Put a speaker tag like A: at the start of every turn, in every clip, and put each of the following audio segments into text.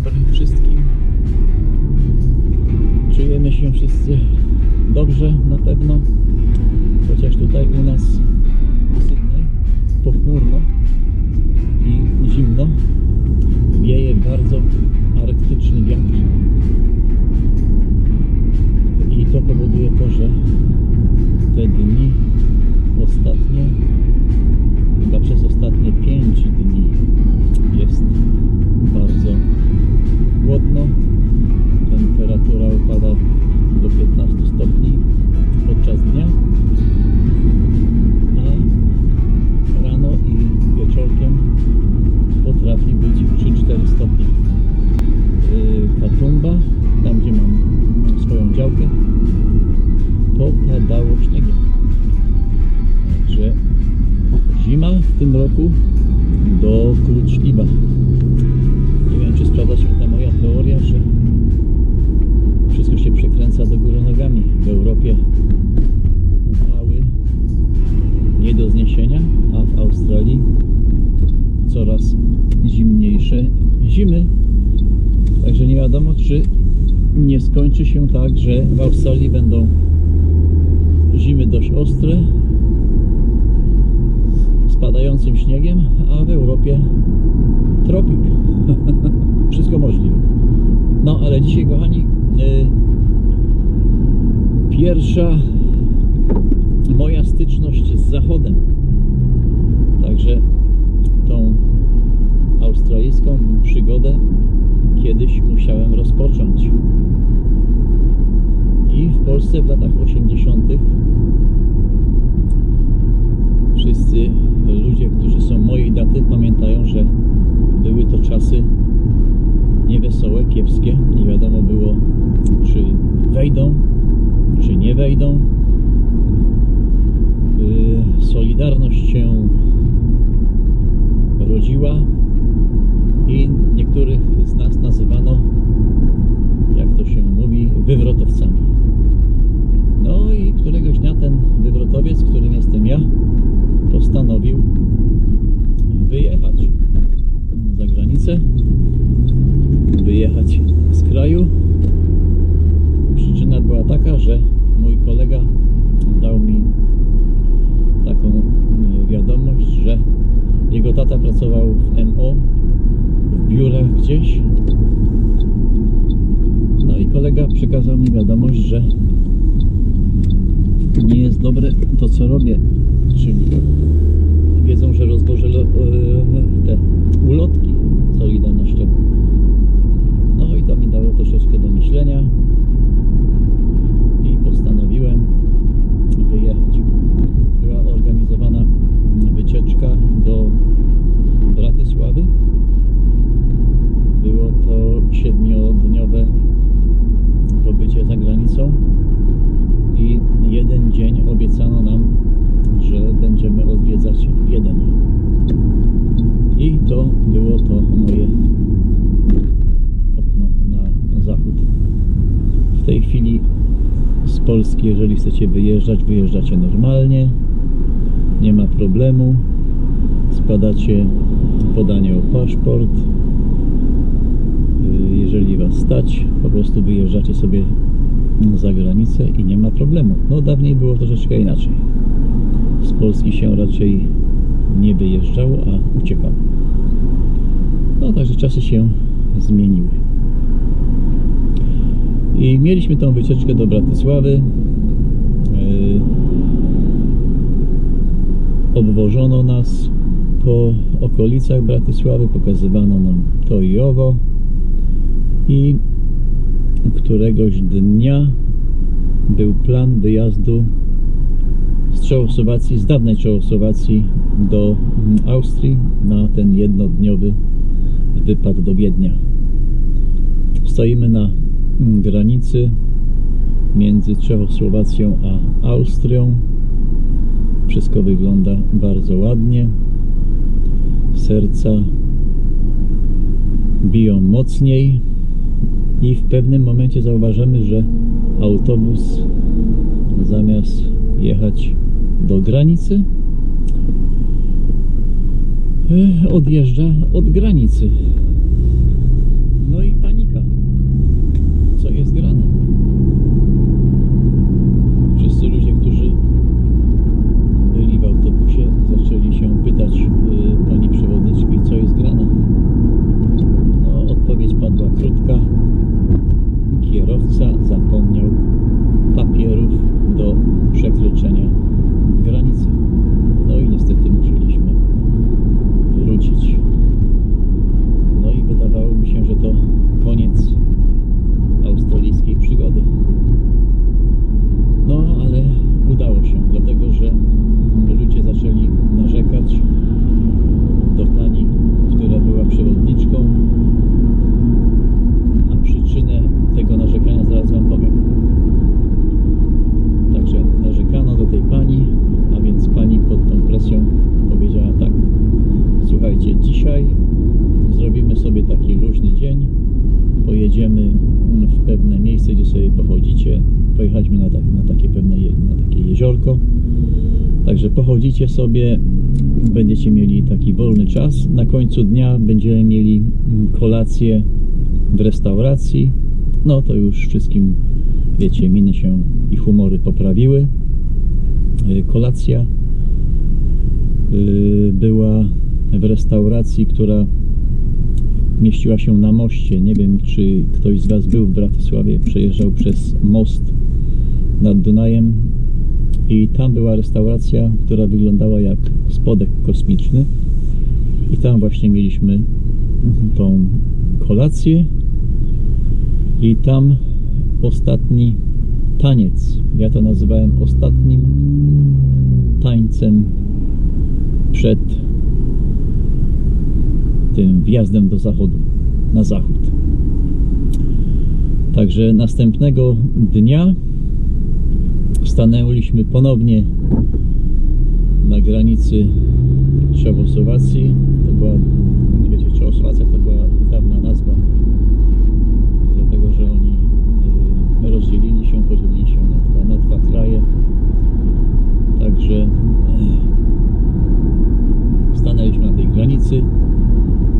A: dobry wszystkim. Czujemy się wszyscy dobrze na pewno. Chociaż tutaj u nas w Sydney pochmurno zimy. Także nie wiadomo, czy nie skończy się tak, że w Australii będą zimy dość ostre, spadającym śniegiem, a w Europie tropik. Wszystko możliwe. No, ale dzisiaj, kochani, yy, pierwsza moja styczność z Zachodem. Także tą australijską przygodę kiedyś musiałem rozpocząć. I w Polsce w latach 80. wszyscy ludzie, którzy są mojej daty, pamiętają, że były to czasy niewesołe, kiepskie. Nie wiadomo było, czy wejdą, czy nie wejdą. Yy, Solidarność się rodziła i niektórych z nas nazywano, jak to się mówi, wywrotowcami. No i któregoś dnia ten wywrotowiec, którym jestem ja, postanowił wyjechać za granicę, wyjechać z kraju. Przyczyna była taka, że mój kolega dał mi taką e, wiadomość, że jego tata pracował w MO, w biurach gdzieś. No i kolega przekazał mi wiadomość, że nie jest dobre to, co robię. Czyli wiedzą, że rozwożę lo- e, te ulotki solidarnościowe. No i to mi dało troszeczkę do myślenia i postanowiłem wyjechać. Była organizowana wycieczka do Bratysławy. Było to siedmiodniowe pobycie za granicą i jeden dzień obiecano nam, że będziemy odwiedzać Wiedeń. I to było to moje okno na zachód. W tej chwili z Polski, jeżeli chcecie wyjeżdżać, wyjeżdżacie normalnie, nie ma problemu. Składacie podanie o paszport. Y, Jeżeli Was stać, po prostu wyjeżdżacie sobie za granicę i nie ma problemu. No dawniej było troszeczkę inaczej. Z Polski się raczej nie wyjeżdżało, a uciekało. No także czasy się zmieniły. I mieliśmy tą wycieczkę do Bratysławy. Yy, Obwożono nas po okolicach Bratysławy, pokazywano nam to i owo. I któregoś dnia był plan wyjazdu z Czechosłowacji, z dawnej Czechosłowacji do mm, Austrii na ten jednodniowy wypad do Wiednia. Stoimy na granicy między Czechosłowacją a Austrią. Wszystko wygląda bardzo ładnie. Serca biją mocniej i w pewnym momencie zauważymy, że autobus zamiast jechać do granicy e, odjeżdża od granicy. Pojedziemy w pewne miejsce, gdzie sobie pochodzicie. Pojechaliśmy na, tak, na takie pewne na takie jeziorko. Także pochodzicie sobie, będziecie mieli taki wolny czas. Na końcu dnia będziemy mieli kolację w restauracji. No to już wszystkim, wiecie, miny się i humory poprawiły. E, kolacja e, była w restauracji, która mieściła się na moście. Nie wiem, czy ktoś z Was był w Bratysławie, przejeżdżał przez most nad Dunajem i tam była restauracja, która wyglądała jak spodek kosmiczny i tam właśnie mieliśmy tą kolację i tam ostatni taniec. Ja to nazywałem ostatnim tańcem przed tym wjazdem do zachodu, na zachód. Także następnego dnia stanęliśmy ponownie na granicy Czechosłowacji. To była, nie wiecie, Czechosłowacja to była dawna nazwa, dlatego że oni y, rozdzielili się, podzielili się na dwa, na dwa kraje. Także y, stanęliśmy na tej granicy.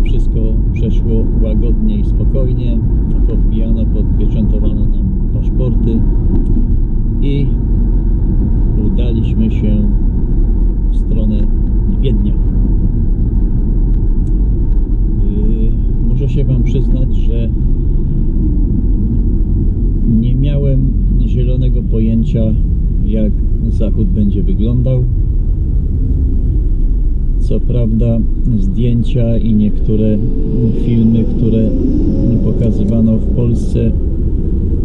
A: Wszystko przeszło łagodnie i spokojnie. Podbijano, podpieczętowano nam paszporty i udaliśmy się w stronę Wiednia. Yy, muszę się Wam przyznać, że nie miałem zielonego pojęcia, jak zachód będzie wyglądał. Co prawda, zdjęcia i niektóre filmy, które pokazywano w Polsce,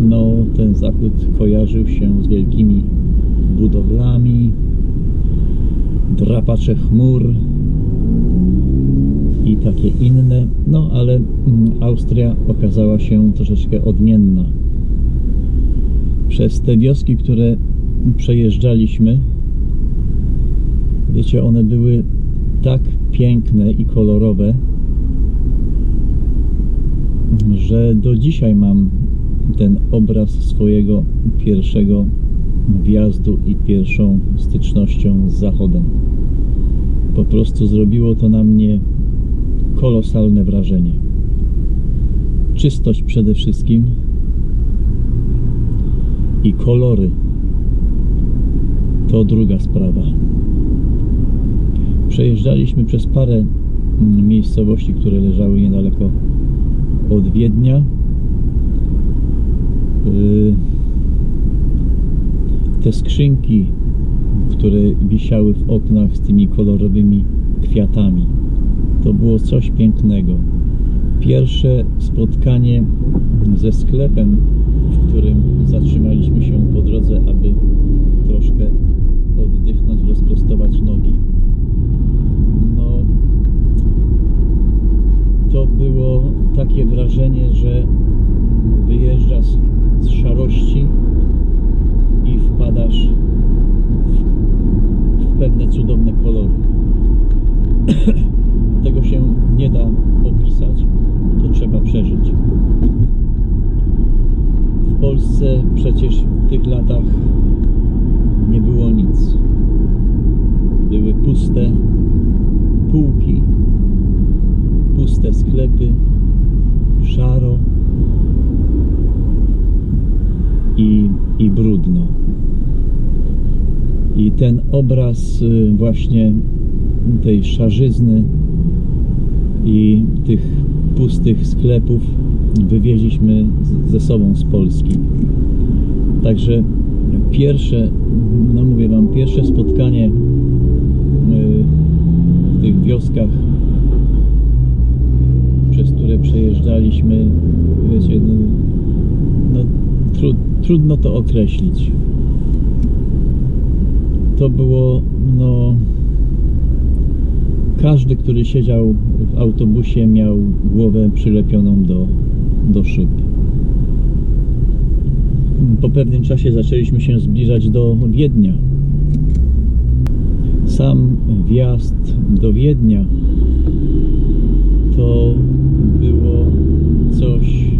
A: no ten zachód kojarzył się z wielkimi budowlami, drapacze chmur i takie inne, no ale mm, Austria okazała się troszeczkę odmienna. Przez te wioski, które przejeżdżaliśmy, wiecie, one były tak piękne i kolorowe, że do dzisiaj mam ten obraz swojego pierwszego wjazdu i pierwszą stycznością z Zachodem. Po prostu zrobiło to na mnie kolosalne wrażenie. Czystość przede wszystkim i kolory to druga sprawa. Przejeżdżaliśmy przez parę mm, miejscowości, które leżały niedaleko od Wiednia. Yy, te skrzynki, które wisiały w oknach z tymi kolorowymi kwiatami, to było coś pięknego. Pierwsze spotkanie ze sklepem, w którym zatrzymaliśmy się po drodze, aby oddychnąć, rozprostować nogi. No, to było takie wrażenie, że wyjeżdżasz z szarości i wpadasz w, w pewne cudowne kolory. Tego się nie da opisać, to trzeba przeżyć. W Polsce przecież w tych latach nie było nic. Były puste półki, puste sklepy, szaro i, i brudno. I ten obraz y, właśnie tej szarzyzny i tych pustych sklepów wywieźliśmy ze sobą z Polski. Także pierwsze, no mówię Wam, pierwsze spotkanie wioskach, przez które przejeżdżaliśmy, wiecie, no, no tru, trudno to określić. To było, no, każdy, który siedział w autobusie, miał głowę przylepioną do, do szyb. Po pewnym czasie zaczęliśmy się zbliżać do Wiednia sam wjazd do Wiednia to było coś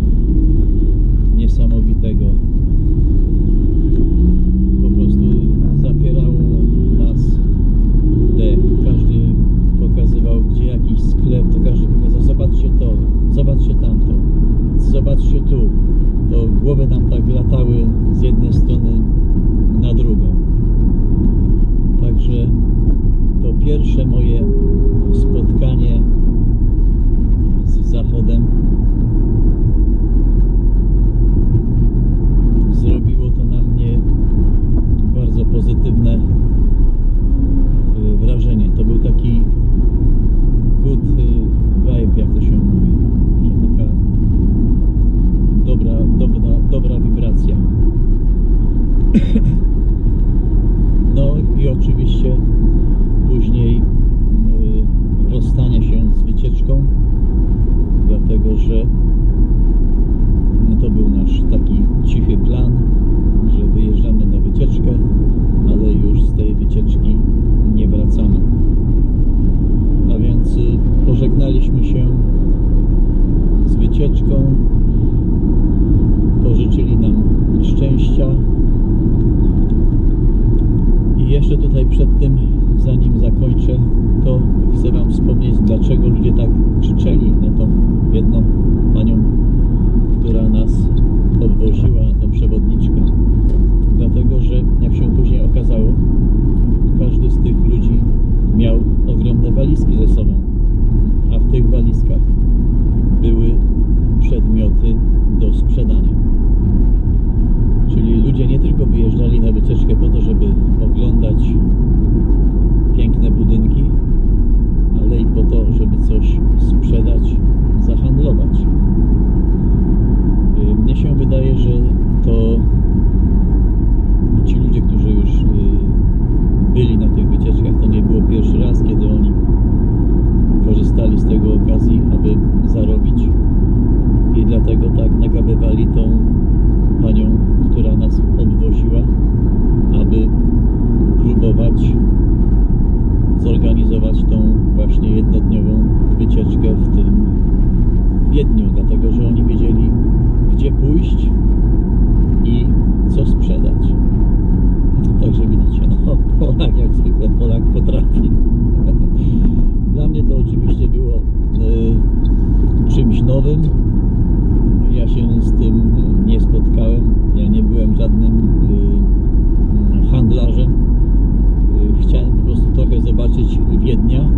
A: niesamowitego. Po prostu zapierało nas dech. Każdy pokazywał, gdzie jakiś sklep, to każdy pokazał, zobaczcie to, zobaczcie tamto, zobaczcie tu. To głowy nam tak latały z jednej strony na drugą. Także to pierwsze moje spotkanie z Zachodem. Wiedniu, dlatego że oni wiedzieli, gdzie pójść i co sprzedać. Także widzicie, no Polak jak zwykle Polak potrafi. Dla mnie to oczywiście było y, czymś nowym. Ja się z tym nie spotkałem. Ja nie byłem żadnym y, handlarzem. Y, chciałem po prostu trochę zobaczyć Wiednia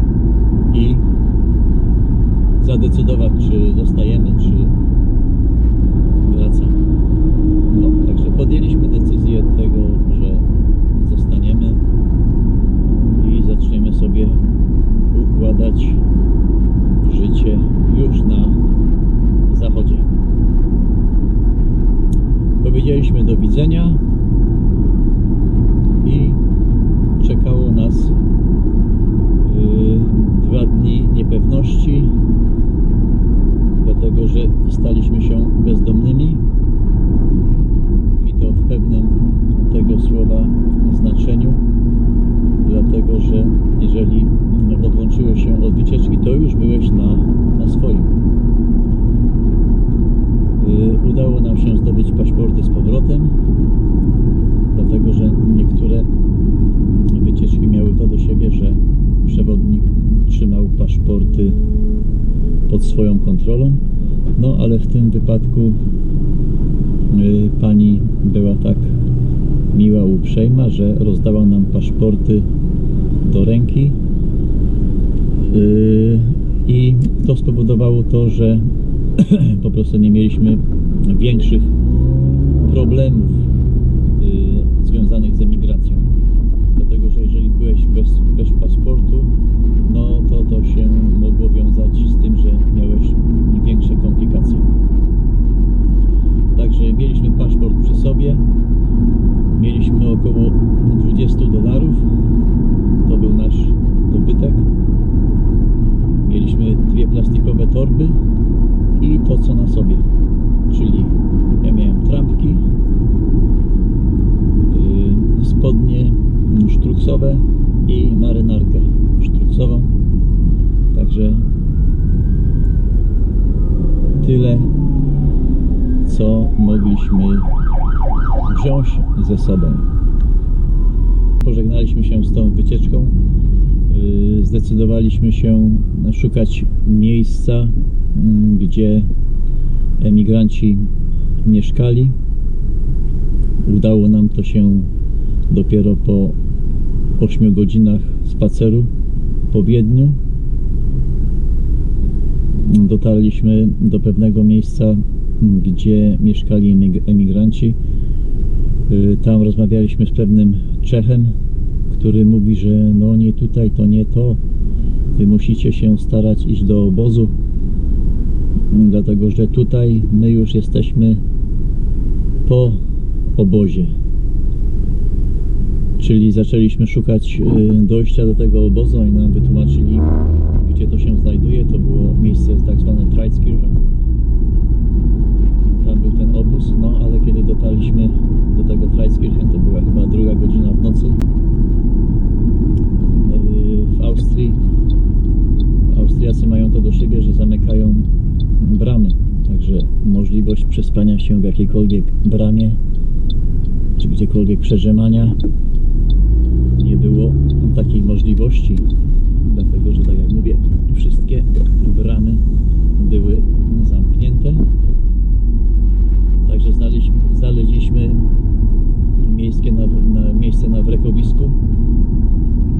A: zadecydować, czy zostajemy, czy wracamy. No, także podjęliśmy decyzję tego, że zostaniemy i zaczniemy sobie układać życie już na zachodzie. Powiedzieliśmy do widzenia i czekało nas yy, dwa dni niepewności, dlatego że staliśmy się bezdomnymi i to w pewnym tego słowa znaczeniu, dlatego że jeżeli odłączyłeś się od wycieczki, to już byłeś na, na swoim. Yy, Udało nam się zdobyć paszporty z powrotem, dlatego że niektóre wycieczki miały to do siebie, że przewodnik trzymał paszporty pod swoją kontrolą. No ale w tym wypadku yy, pani była tak miła, uprzejma, że rozdała nam paszporty do ręki. Yy, I to spowodowało to, że po prostu nie mieliśmy większych problemów yy, związanych z emigracją. Dlatego, że jeżeli byłeś bez, bez paszportu, no to to się mogło wiązać z tym, że miałeś większe komplikacje. Także mieliśmy paszport przy sobie. Mieliśmy około 20 dolarów. To był nasz dobytek. Mieliśmy dwie plastikowe torby i to co na sobie. Czyli ja miałem trampki, yy, spodnie sztruksowe i marynarkę sztruksową. Także tyle, co mogliśmy wziąć ze sobą. Pożegnaliśmy się z tą wycieczką. Yy, Zdecydowaliśmy się szukać miejsca, mm, gdzie emigranci mieszkali. Udało nam to się dopiero po 8 godzinach spaceru po Wiedniu. Dotarliśmy do pewnego miejsca, gdzie mieszkali emig- emigranci. Y, Tam rozmawialiśmy z pewnym Czechem, który mówi, że no nie tutaj, to nie to. Wy musicie się starać iść do obozu, dlatego że tutaj my już jesteśmy po obozie. Czyli zaczęliśmy szukać y, dojścia do tego obozu i nam wytłumaczyli, gdzie to się znajduje. To było miejsce tak zwane Treitskirchen. Tam był ten obóz, no ale kiedy dotarliśmy do tego Treitskirchen, to była chyba druga godzina w nocy. Yy, W Austrii Austriacy mają to do siebie, że zamykają bramy. Także możliwość przespania się w jakiejkolwiek bramie czy gdziekolwiek przeżemania nie było takiej możliwości, dlatego że tak jak mówię, wszystkie bramy były zamknięte. Także znaleźliśmy, znaleźliśmy miejskie na, na, miejsce na wrekowisku,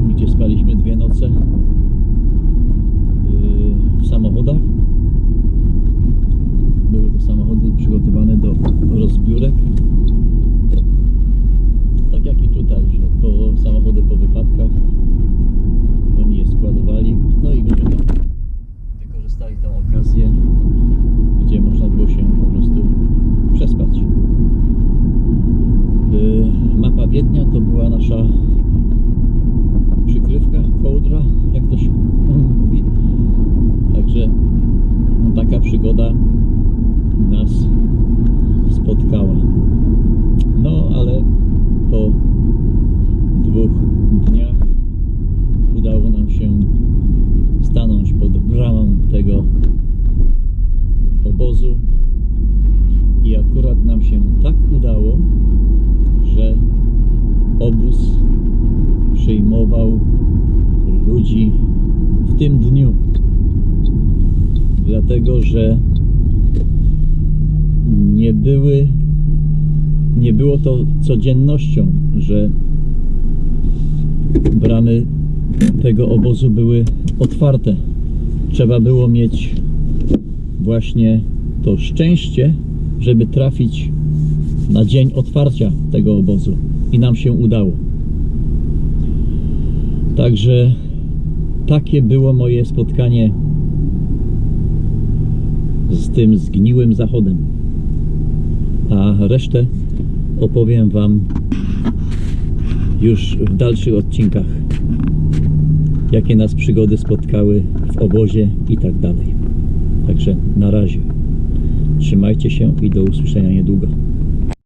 A: gdzie spaliśmy dwie noce. Yy, w samochodach. Były to samochody przygotowane do rozbiórek tak jak i tutaj, że po samochody po wypadkach oni je składowali, no i ludzie tam wykorzystali tę okazję, gdzie można było się po prostu przespać. Yy, Mapa Wiednia to była nasza przykrywka, kołdra, jak to się mówi. Także no, taka przygoda nas spotkała. No, ale po dwóch dniach udało nam się stanąć pod bramą tego obozu i akurat nam się tak udało, że obóz przyjmował ludzi w tym dniu. Dlatego, że nie były nie było to codziennością, że bramy tego obozu były otwarte. Trzeba było mieć właśnie to szczęście, żeby trafić na dzień otwarcia tego obozu. I nam się udało. Także takie było moje spotkanie z tym zgniłym zachodem. A resztę opowiem Wam już w dalszych odcinkach, jakie nas przygody spotkały w obozie i tak dalej. Także na razie. Trzymajcie się i do usłyszenia niedługo.